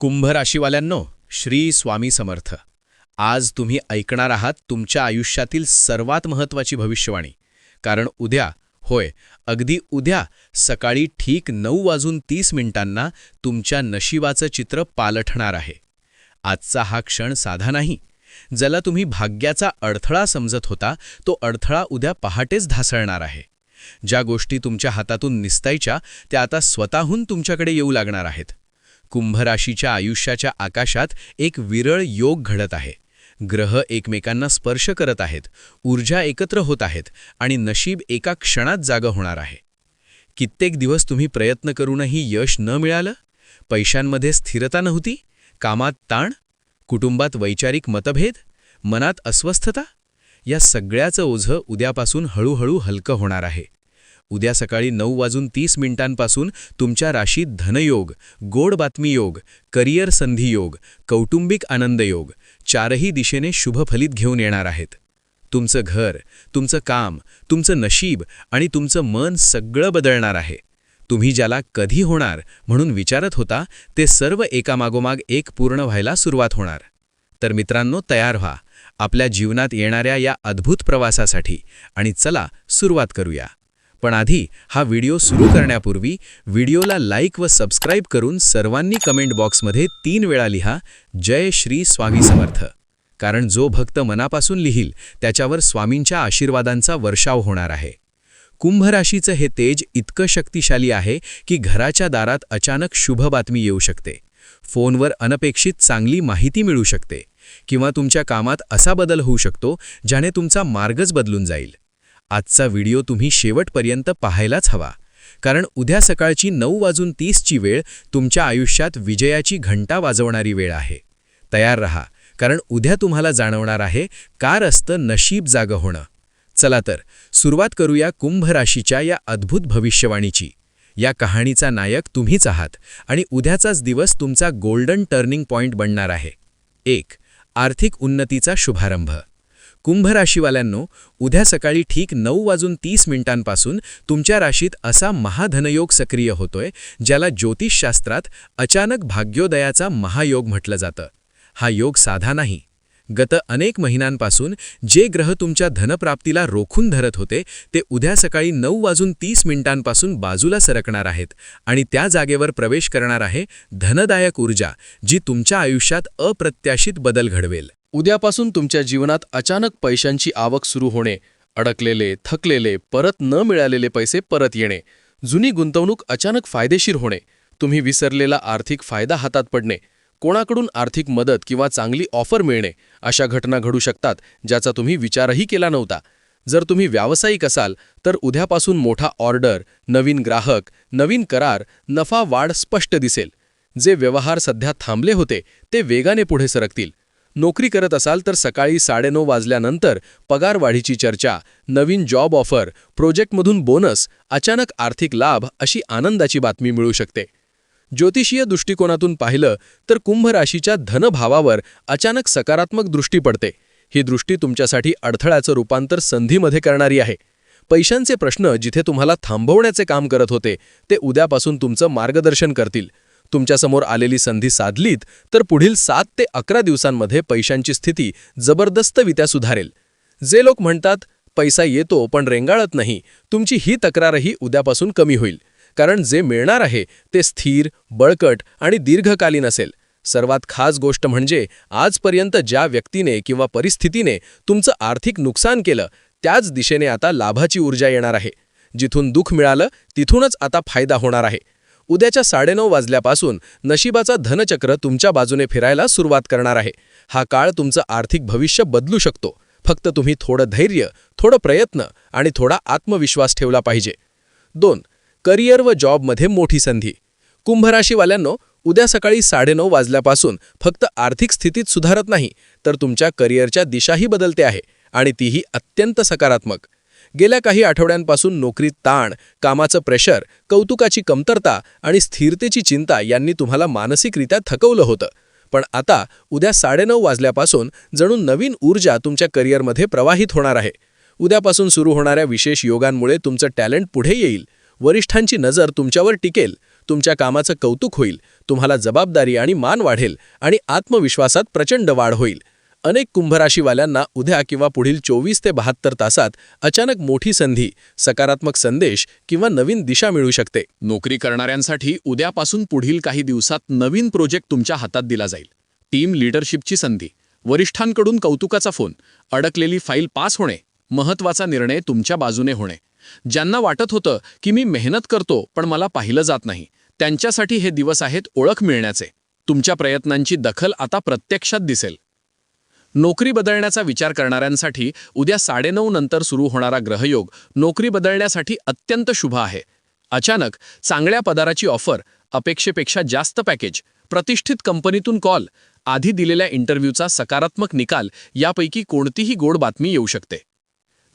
कुंभ राशीवाल्यांनो श्री स्वामी समर्थ. आज तुम्ही ऐकणार आहात तुमच्या आयुष्यातील सर्वात महत्त्वाची भविष्यवाणी. कारण उद्या होय अगदी उद्या सकाळी ठीक नऊ वाजून तीस मिनिटांना तुमच्या नशिबाचं चित्र पालठणार आहे. आजचा हा क्षण साधा नाही. ज्याला तुम्ही भाग्याचा अडथळा समजत होता तो अडथळा उद्या पहाटेच धासळणार आहे. ज्या गोष्टी तुमच्या हातातून निसतायच्या त्या आता स्वतःहून तुमच्याकडे येऊ लागणार आहेत. कुंभराशीच्या आयुष्याच्या आकाशात एक विरळ योग घडत आहे. ग्रह एकमेकांना स्पर्श करत आहेत ऊर्जा एकत्र होत आहेत आणि नशीब एका क्षणात जागं होणार आहे. कित्येक दिवस तुम्ही प्रयत्न करूनही यश न मिळालं? पैशांमध्ये स्थिरता नव्हती? कामात ताण? कुटुंबात वैचारिक मतभेद? मनात अस्वस्थता? या सगळ्याचं ओझं उद्यापासून हळूहळू हलकं होणार आहे. उद्या सकाळी नऊ वाजून तीस मिनिटांपासून तुमच्या राशीत धनयोग गोड बातमी योग करिअर संधी योग कौटुंबिक आनंद योग चारही दिशेने शुभफलित घेऊन येणार आहेत. तुमचं घर तुमचं काम तुमचं नशीब आणि तुमचं मन सगळं बदलणार आहे. तुम्ही ज्याला कधी होणार म्हणून विचारत होता ते सर्व एकामागोमाग एक पूर्ण व्हायला सुरुवात होणार. तर मित्रांनो तयार व्हा. आपल्या जीवनात येणाऱ्या या अद्भुत प्रवासासाठी आणि चला सुरुवात करूया. पण आधी हा व्हिडिओ सुरू करण्यापूर्वी व्हिडिओला लाईक व सबस्क्राईब करून सर्वांनी कमेंट बॉक्समध्ये तीन वेळा लिहा जय श्री स्वामी समर्थ. कारण जो भक्त मनापासून लिहील त्याच्यावर स्वामींच्या आशीर्वादांचा वर्षाव होणार आहे. कुंभ राशीचं हे तेज इतकं शक्तिशाली आहे की घराच्या दारात अचानक शुभ बातमी येऊ शकते. फोनवर अनपेक्षित चांगली माहिती मिळू शकते. किंवा तुमच्या कामात असा बदल होऊ शकतो ज्याने तुमचा मार्गच बदलून जाईल. आजचा व्हिडिओ तुम्ही शेवटपर्यंत पाहायलाच हवा. कारण उद्या सकाळची नऊ वाजून तीसची वेळ तुमच्या आयुष्यात विजयाची घंटा वाजवणारी वेळ आहे. तयार रहा कारण उद्या तुम्हाला जाणवणार आहे कार असतं नशीब जागं होणं. चला तर सुरुवात करूया कुंभ राशीच्या या अद्भुत भविष्यवाणीची. या कहाणीचा नायक तुम्हीच आहात आणि उद्याचाच दिवस तुमचा गोल्डन टर्निंग पॉइंट बनणार आहे. एक आर्थिक उन्नतीचा शुभारंभ. कुंभ राशीवाल्यांनो उद्या सकाळी ठीक नऊ वाजून तीस मिनिटांपासून तुमच्या राशीत असा महाधनयोग सक्रिय होतोय ज्याला ज्योतिषशास्त्रात अचानक भाग्योदयाचा महायोग म्हटलं जातं. हा योग साधा नाही. गत अनेक महिन्यांपासून जे ग्रह तुमच्या धनप्राप्तीला रोखून धरत होते ते उद्या सकाळी नऊ वाजून तीस मिनिटांपासून बाजूला सरकणार आहेत आणि त्या जागेवर प्रवेश करणार आहे धनदायक ऊर्जा जी तुमच्या आयुष्यात अप्रत्याशित बदल घडवेल. उद्यापासून तुमच्या जीवनात अचानक पैशांची आवक सुरू होणे अडकलेले थकलेले परत न मिळालेले पैसे परत येणे जुनी गुंतवणूक अचानक फायदेशीर होणे तुम्ही विसरलेला आर्थिक फायदा हातात पडणे कोणाकडून आर्थिक मदत किंवा चांगली ऑफर मिळणे अशा घटना घडू शकतात ज्याचा तुम्ही विचारही केला नव्हता. जर तुम्ही व्यावसायिक असाल तर उद्यापासून मोठा ऑर्डर नवीन ग्राहक नवीन करार नफा वाढ स्पष्ट दिसेल. जे व्यवहार सध्या थांबले होते ते वेगाने पुढे सरकतील. नोकरी करत असाल तर सकाळी साडेनऊ वाजल्यानंतर पगारवाढीची चर्चा नवीन जॉब ऑफर प्रोजेक्टमधून बोनस अचानक आर्थिक लाभ अशी आनंदाची बातमी मिळू शकते. ज्योतिषीय दृष्टिकोनातून पाहिलं तर कुंभ राशीच्या धनभावावर अचानक सकारात्मक दृष्टी पडते. ही दृष्टी तुमच्यासाठी अडथळ्याचं रूपांतर संधीमध्ये करणारी आहे. पैशांचे प्रश्न जिथे तुम्हाला थांबवण्याचे काम करत होते ते उद्यापासून तुमचं मार्गदर्शन करतील. तुमच्यासमोर आलेली संधी साधलीत तर पुढील सात ते अकरा दिवसांमध्ये पैशांची स्थिती जबरदस्तवित्या सुधारेल. जे लोक म्हणतात पैसा येतो पण रेंगाळत नाही. तुमची ही तक्रारही उद्यापासून कमी होईल. कारण जे मिळणार आहे ते स्थिर बळकट आणि दीर्घकालीन असेल. सर्वात खास गोष्ट म्हणजे आजपर्यंत ज्या व्यक्तीने किंवा परिस्थितीने तुमचं आर्थिक नुकसान केलं त्याच दिशेने आता लाभाची ऊर्जा येणार आहे. जिथून दुःख मिळालं तिथूनच आता फायदा होणार आहे. उद्याच्या साडेनऊ वाजल्यापासून नशिबाचा धनचक्र तुमच्या बाजूने फिरायला सुरुवात करणार आहे. हा काळ तुमचं आर्थिक भविष्य बदलू शकतो. फक्त तुम्ही थोडं धैर्य थोडं प्रयत्न आणि थोडा आत्मविश्वास ठेवला पाहिजे. दोन करिअर व जॉबमध्ये मोठी संधी. कुंभराशीवाल्यांनो उद्या सकाळी साडेनऊ वाजल्यापासून फक्त आर्थिक स्थितीत सुधारत नाही तर तुमच्या करिअरच्या दिशाही बदलते आहे आणि तीही अत्यंत सकारात्मक. गेल्या काही आठवड्यांपासून नोकरीत ताण कामाचं प्रेशर कौतुकाची कमतरता आणि स्थिरतेची चिंता यांनी तुम्हाला मानसिकरित्या थकवलं होतं. पण आता उद्या साडेनऊ वाजल्यापासून जणू नवीन ऊर्जा तुमच्या करिअरमध्ये प्रवाहित होणार आहे. उद्यापासून सुरू होणाऱ्या विशेष योगांमुळे तुमचं टॅलेंट पुढे येईल. वरिष्ठांची नजर तुमच्यावर टिकेल. तुमच्या कामाचं कौतुक होईल. तुम्हाला जबाबदारी आणि मान वाढेल आणि आत्मविश्वासात प्रचंड वाढ होईल. अनेक कुंभराशीवाल्यांना उद्या किंवा पुढील चोवीस ते बहात्तर तासात अचानक मोठी संधी सकारात्मक संदेश किंवा नवीन दिशा मिळू शकते. नोकरी करणाऱ्यांसाठी उद्यापासून पुढील काही दिवसात नवीन प्रोजेक्ट तुमच्या हातात दिला जाईल. टीम लीडरशिपची संधी वरिष्ठांकडून कौतुकाचा फोन अडकलेली फाईल पास होणे महत्त्वाचा निर्णय तुमच्या बाजूने होणे. ज्यांना वाटत होतं की मी मेहनत करतो पण मला पाहिलं जात नाही त्यांच्यासाठी हे दिवस आहेत ओळख मिळण्याचे. तुमच्या प्रयत्नांची दखल आता प्रत्यक्षात दिसेल. नोकरी बदलण्याचा विचार करणाऱ्यांसाठी उद्या साडेनऊ नंतर सुरू होणारा ग्रहयोग नोकरी बदलण्यासाठी अत्यंत शुभ आहे. अचानक चांगल्या पदाराची ऑफर अपेक्षेपेक्षा जास्त पॅकेज प्रतिष्ठित कंपनीतून कॉल आधी दिलेल्या इंटरव्ह्यूचा सकारात्मक निकाल यापैकी कोणतीही गोड बातमी येऊ शकते.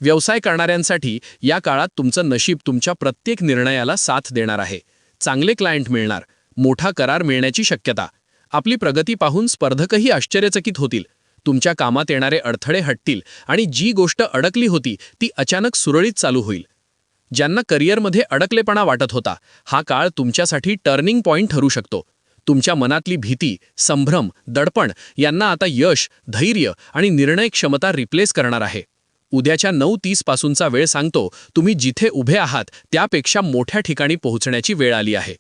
व्यवसाय करणाऱ्यांसाठी या काळात तुमचं नशीब तुमच्या प्रत्येक निर्णयाला साथ देणार आहे. चांगले क्लायंट मिळणार मोठा करार मिळण्याची शक्यता. आपली प्रगती पाहून स्पर्धकही आश्चर्यचकित होतील. तुमच्या कामात येणारे अडथळे हटतील आणि जी गोष्ट अडकली होती ती अचानक सुरळीत चालू होईल. ज्यांना करिअरमध्ये अडकलेपणा वाटत होता हा काळ तुमच्यासाठी टर्निंग पॉईंट ठरू शकतो. तुमच्या मनातली भीती संभ्रम दडपण यांना आता यश धैर्य आणि निर्णय क्षमता रिप्लेस करणार आहे. उद्याच्या नऊ तीस पासूनचा वेळ सांगतो तुम्ही जिथे उभे आहात त्यापेक्षा मोठ्या ठिकाणी पोहोचण्याची वेळ आली आहे.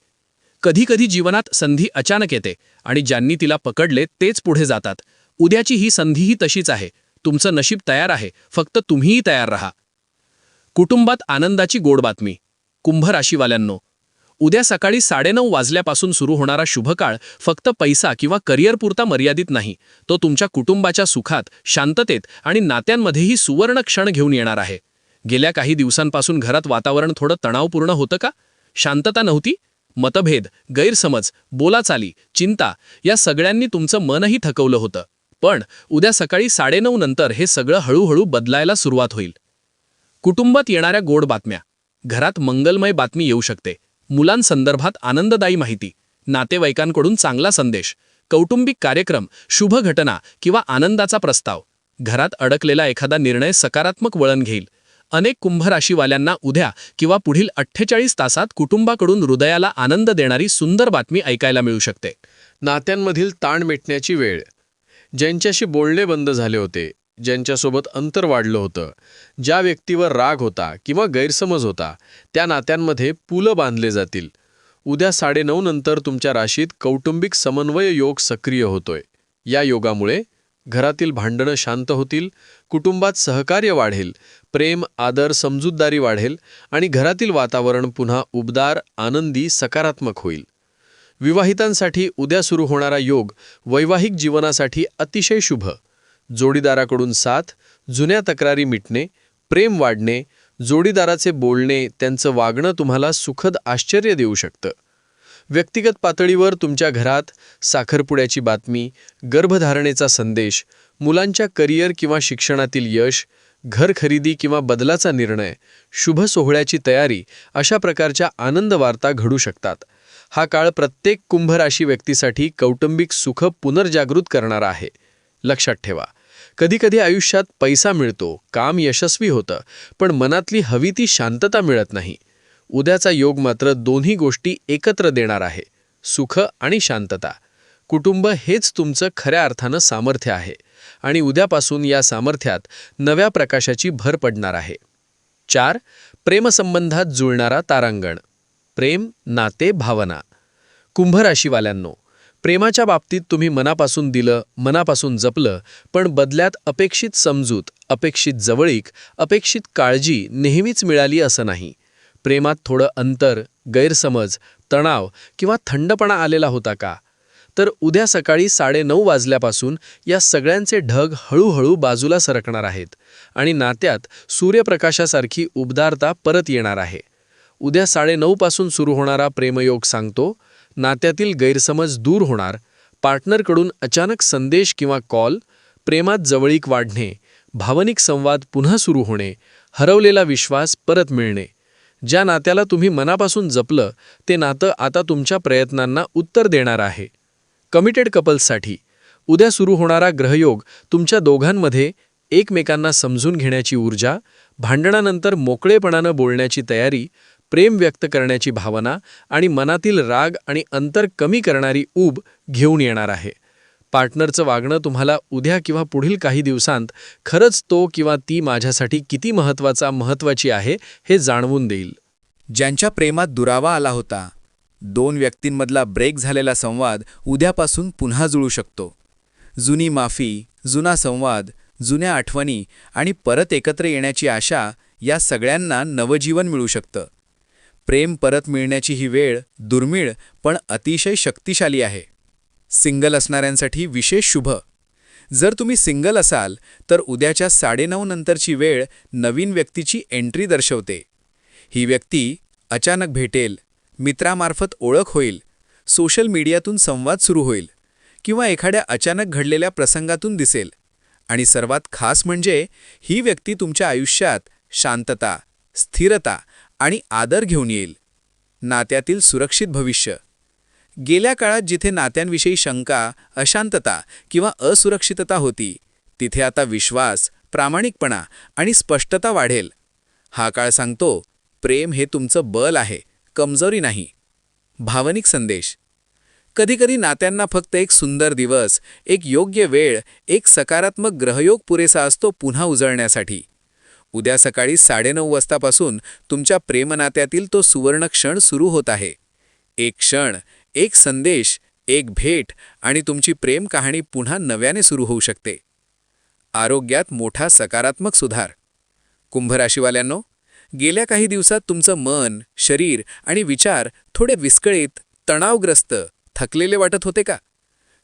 कधीकधी जीवनात संधी अचानक येते आणि ज्यांनी तिला पकडले तेच पुढे जातात. उद्याची ही संधीही तशीच आहे. तुमचं नशीब तयार आहे. फक्त तुम्हीही तयार राहा. कुटुंबात आनंदाची गोड बातमी. कुंभ राशीवाल्यांनो उद्या सकाळी साडेनऊ वाजल्यापासून सुरू होणारा शुभकाळ फक्त पैसा किंवा करिअरपुरता मर्यादित नाही. तो तुमच्या कुटुंबाच्या सुखात शांततेत आणि नात्यांमध्येही सुवर्ण क्षण घेऊन येणार आहे. गेल्या काही दिवसांपासून घरात वातावरण थोडं तणावपूर्ण होतं का? शांतता नव्हती? मतभेद गैरसमज बोलाचाली चिंता या सगळ्यांनी तुमचं मनही थकवलं होतं. पण उद्या सकाळी साडेनऊ नंतर हे सगळं हळूहळू बदलायला सुरुवात होईल. कुटुंबात येणाऱ्या गोड बातम्या. घरात मंगलमय बातमी येऊ शकते. मुलांसंदर्भात आनंददायी माहिती. नातेवाईकांकडून चांगला संदेश. कौटुंबिक कार्यक्रम शुभ घटना किंवा आनंदाचा प्रस्ताव. घरात अडकलेला एखादा निर्णय सकारात्मक वळण घेईल. अनेक कुंभराशीवाल्यांना उद्या किंवा पुढील अठ्ठेचाळीस तासात कुटुंबाकडून हृदयाला आनंद देणारी सुंदर बातमी ऐकायला मिळू शकते. नात्यांमधील ताण मिटण्याची वेळ. ज्यांच्याशी बोलणे बंद झाले होते ज्यांच्यासोबत अंतर वाढलं होतं ज्या व्यक्तीवर राग होता किंवा गैरसमज होता त्या नात्यांमध्ये पुलं बांधले जातील. उद्या साडेनऊ नंतर तुमच्या राशीत कौटुंबिक समन्वय योग सक्रिय होतोय. या योगामुळे घरातील भांडणं शांत होतील कुटुंबात सहकार्य वाढेल प्रेम आदर समजूतदारी वाढेल आणि घरातील वातावरण पुन्हा उबदार आनंदी सकारात्मक होईल. विवाहितांसाठी उद्या सुरू होणारा योग वैवाहिक जीवनासाठी अतिशय शुभ. जोडीदाराकडून साथ जुन्या तक्रारी मिटणे प्रेम वाढणे जोडीदाराचे बोलणे त्यांचं वागणं तुम्हाला सुखद आश्चर्य देऊ शकतं. व्यक्तिगत पातळीवर तुमच्या घरात साखरपुड्याची बातमी गर्भधारणेचा संदेश मुलांच्या करिअर किंवा शिक्षणातील यश घर खरेदी किंवा बदलाचा निर्णय शुभ सोहळ्याची तयारी अशा प्रकारच्या आनंद वार्ता घडू शकतात. हा काळ प्रत्येक कुंभराशी व्यक्तीसाठी कौटुंबिक सुख पुनर्जागृत करणारा आहे. लक्षात ठेवा कधीकधी आयुष्यात पैसा मिळतो काम यशस्वी होतं पण मनातली हवी ती शांतता मिळत नाही. उद्याचा योग मात्र दोन्ही गोष्टी एकत्र देणार आहे सुख आणि शांतता. कुटुंब हेच तुमचं खऱ्या अर्थानं सामर्थ्य आहे आणि उद्यापासून या सामर्थ्यात नव्या प्रकाशाची भर पडणार आहे. चार प्रेमसंबंधात जुळणारा तारांगण. प्रेम नाते भावना. कुंभ राशीवाल्यांनो प्रेमाच्या बाबतीत तुम्ही मनापासून दिलं मनापासून जपलं पण बदल्यात अपेक्षित समजूत अपेक्षित जवळीक अपेक्षित काळजी नेहमीच मिळाली असं नाही. प्रेमात थोडं अंतर गैरसमज तणाव किंवा थंडपणा आलेला होता का? तर उद्या सकाळी साडेनऊ वाजल्यापासून या सगळ्यांचे ढग हळूहळू बाजूला सरकणार आहेत आणि नात्यात सूर्यप्रकाशासारखी उबदारता परत येणार आहे. उद्या साडेनऊपासून सुरू होणारा प्रेमयोग सांगतो नात्यातील गैरसमज दूर होणार पार्टनरकडून अचानक संदेश किंवा कॉल प्रेमात जवळीक वाढणे भावनिक संवाद पुन्हा सुरू होणे हरवलेला विश्वास परत मिळणे. ज्या नात्याला तुम्ही मनापासून जपलं ते नातं आता तुमच्या प्रयत्नांना उत्तर देणार आहे. कमिटेड कपल्ससाठी उद्या सुरू होणारा ग्रहयोग तुमच्या दोघांमध्ये एकमेकांना समजून घेण्याची ऊर्जा भांडणानंतर मोकळेपणानं बोलण्याची तयारी प्रेम व्यक्त करण्याची भावना आणि मनातील राग आणि अंतर कमी करणारी ऊब घेऊन येणार आहे. पार्टनरचं वागणं तुम्हाला उद्या किंवा पुढील काही दिवसांत खरंच तो किंवा ती माझ्यासाठी किती महत्त्वाचा महत्त्वाची आहे हे जाणवून देईल. ज्यांच्या प्रेमात दुरावा आला होता दोन व्यक्तींमधला ब्रेक झालेला संवाद उद्यापासून पुन्हा जुळू शकतो. जुनी माफी जुना संवाद जुन्या आठवणी आणि परत एकत्र येण्याची आशा या सगळ्यांना नवजीवन मिळू शकतं. प्रेम परत मिळण्याची ही वेळ दुर्मिळ पण अतिशय शक्तिशाली आहे. सिंगल असणाऱ्यांसाठी विशेष शुभ. जर तुम्ही सिंगल असाल तर उद्याच्या साडेनऊ नंतरची वेळ नवीन व्यक्तीची एंट्री दर्शवते. ही व्यक्ती अचानक भेटेल मित्रामार्फत ओळख होईल सोशल मीडियातून संवाद सुरू होईल किंवा एखाद्या अचानक घडलेल्या प्रसंगातून दिसेल. आणि सर्वात खास म्हणजे ही व्यक्ती तुमच्या आयुष्यात शांतता स्थिरता आणि आदर घेऊन येईल. नात्यातील सुरक्षित भविष्य. गेल्या काळात जिथे नात्यांविषयी शंका अशांतता किंवा असुरक्षितता होती तिथे आता विश्वास प्रामाणिकपणा आणि स्पष्टता वाढेल. हा काळ सांगतो प्रेम हे तुमचं बल आहे कमजोरी नाही. भावनिक संदेश. कधीकधी नात्यांना फक्त एक सुंदर दिवस एक योग्य वेळ एक सकारात्मक ग्रहयोग पुरेसा असतो पुन्हा उजळण्यासाठी. उद्या सकाळी साडेनऊ वाजतापासून तुमच्या प्रेमनात्यातील तो सुवर्ण क्षण सुरू होत आहे. एक क्षण एक संदेश एक भेट आणि तुमची प्रेम कहाणी पुन्हा नव्याने सुरू होऊ शकते. आरोग्यात मोठा सकारात्मक सुधार. कुंभराशीवाल्यांनो गेल्या काही दिवसात तुमचं मन शरीर आणि विचार थोडे विस्कळीत तणावग्रस्त थकलेले वाटत होते का?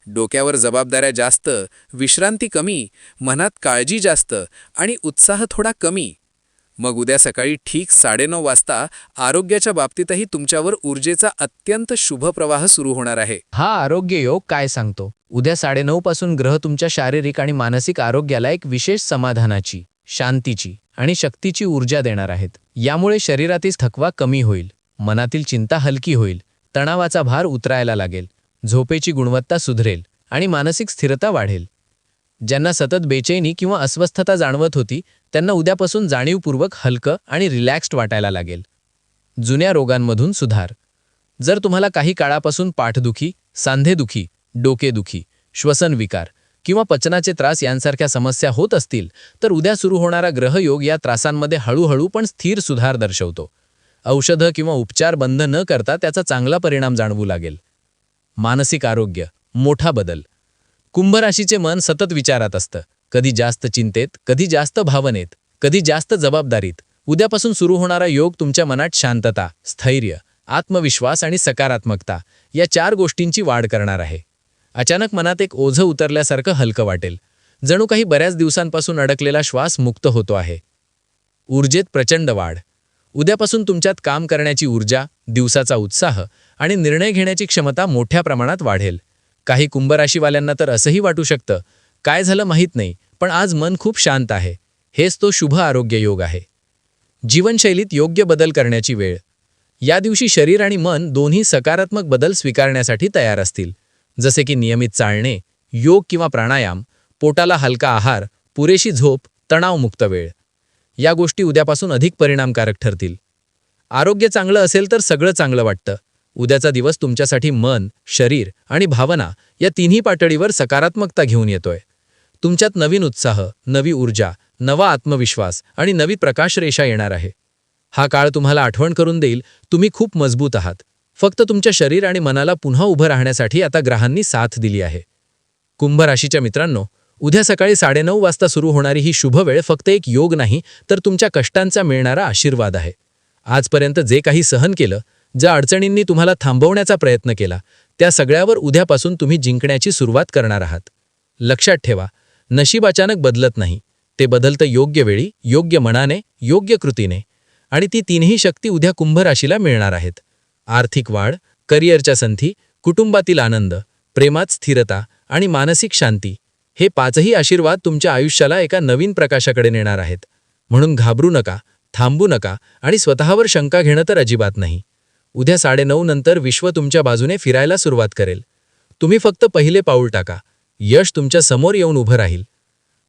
डोक्यावर जबाबदाऱ्या जास्त विश्रांती कमी मनात काळजी जास्त आणि उत्साह थोडा कमी. मग उद्या सकाळी ठीक साडेनऊ वाजता आरोग्याच्या बाबतीतही तुमच्यावर ऊर्जेचा अत्यंत शुभ प्रवाह सुरू होणार आहे. हा आरोग्य योग काय सांगतो? उद्या साडेनऊ पासून ग्रह तुमच्या शारीरिक आणि मानसिक आरोग्याला एक विशेष समाधानाची शांतीची आणि शक्तीची ऊर्जा देणार आहेत. यामुळे शरीरातील थकवा कमी होईल मनातील चिंता हलकी होईल तणावाचा भार उतरायला लागेल. झोपेची गुणवत्ता सुधरेल आणि मानसिक स्थिरता वाढेल. ज्यांना सतत बेचैनी किंवा अस्वस्थता जाणवत होती त्यांना उद्यापासून जाणीवपूर्वक हलकं आणि रिलॅक्स्ड वाटायला लागेल. जुन्या रोगांमधून सुधार. जर तुम्हाला काही काळापासून पाठदुखी सांधेदुखी डोकेदुखी श्वसनविकार किंवा पचनाचे त्रास यांसारख्या समस्या होत असतील तर उद्या सुरू होणारा ग्रहयोग या त्रासांमध्ये हळूहळू पण स्थिर सुधार दर्शवतो. औषधं किंवा उपचार बंद न करता त्याचा चांगला परिणाम जाणवू लागेल. मानसिक आरोग्य मोठा बदल. कुंभराशीचे मन सतत विचारात असतं. कधी जास्त चिंतेत कधी जास्त भावनेत कधी जास्त जबाबदारीत. उद्यापासून सुरू होणारा योग तुमच्या मनात शांतता स्थैर्य आत्मविश्वास आणि सकारात्मकता या चार गोष्टींची वाढ करणार आहे. अचानक मनात एक ओझं उतरल्यासारखं हलकं वाटेल. जणू काही बऱ्याच दिवसांपासून अडकलेला श्वास मुक्त होतो आहे. ऊर्जेत प्रचंड वाढ. उद्यापासून तुमच्यात काम करण्याची ऊर्जा दिवसाचा उत्साह आणि निर्णय घेण्याची क्षमता मोठ्या प्रमाणात वाढेल. काही कुंभराशीवाल्यांना तर असंही वाटू शकतं काय झालं माहीत नाही पण आज मन खूप शांत आहे. हेच तो शुभ आरोग्य योग आहे. जीवनशैलीत योग्य बदल करण्याची वेळ. या दिवशी शरीर आणि मन दोन्ही सकारात्मक बदल स्वीकारण्यासाठी तयार असतील. जसे की नियमित चालणे योग किंवा प्राणायाम पोटाला हलका आहार पुरेशी झोप तणावमुक्त वेळ. या गोष्टी उद्यापासून अधिक परिणामकारक ठरतील. आरोग्य चांगलं असेल तर सगळं चांगलं वाटतं. उद्याचा दिवस तुमच्यासाठी मन शरीर आणि भावना या तिन्ही पातळीवर सकारात्मकता घेऊन येतोय. तुमच्यात नवीन उत्साह नवी ऊर्जा नवा आत्मविश्वास आणि नवी प्रकाशरेषा येणार आहे. हा काळ तुम्हाला आठवण करून देईल तुम्ही खूप मजबूत आहात. फक्त तुमच्या शरीर आणि मनाला पुन्हा उभं राहण्यासाठी आता ग्रहांनी साथ दिली आहे. कुंभ राशीच्या मित्रांनो उद्या सकाळी साडेनऊ वाजता सुरू होणारी ही शुभ वेळ फक्त एक योग नाही तर तुमच्या कष्टांचा मिळणारा आशीर्वाद आहे. आजपर्यंत जे काही सहन केलं ज्या अडचणींनी तुम्हाला थांबवण्याचा प्रयत्न केला त्या सगळ्यावर उद्यापासून तुम्ही जिंकण्याची सुरुवात करणार आहात. लक्षात ठेवा नशीब अचानक बदलत नाही ते बदलतं योग्य वेळी योग्य मनाने योग्य कृतीने आणि ती तीनही शक्ती उद्या कुंभ राशीला मिळणार आहेत. आर्थिक वाढ करिअरच्या संधी कुटुंबातील आनंद प्रेमात स्थिरता आणि मानसिक शांती हे पाचही आशीर्वाद तुमच्या आयुष्याला एका नवीन प्रकाशाकडे नेणार आहेत. म्हणून घाबरू नका थांबू नका आणि स्वतःवर शंका घेणं तर अजिबात नाही. उद्या साडेनऊ नंतर विश्व तुमच्या बाजूने फिरायला सुरुवात करेल. तुम्ही फक्त पहिले पाऊल टाका. यश तुमच्यासमोर येऊन उभं राहील.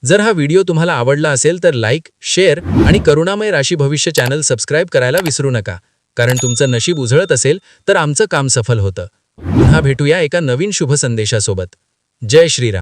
जर हा व्हिडिओ तुम्हाला आवडला असेल तर लाईक शेअर आणि करुणामय राशी भविष्य चॅनल सबस्क्राईब करायला विसरू नका. कारण तुमचं नशीब उजळत असेल तर आमचं काम सफल होतं. पुन्हा भेटूया एका नवीन शुभ संदेशासोबत. जय श्रीराम.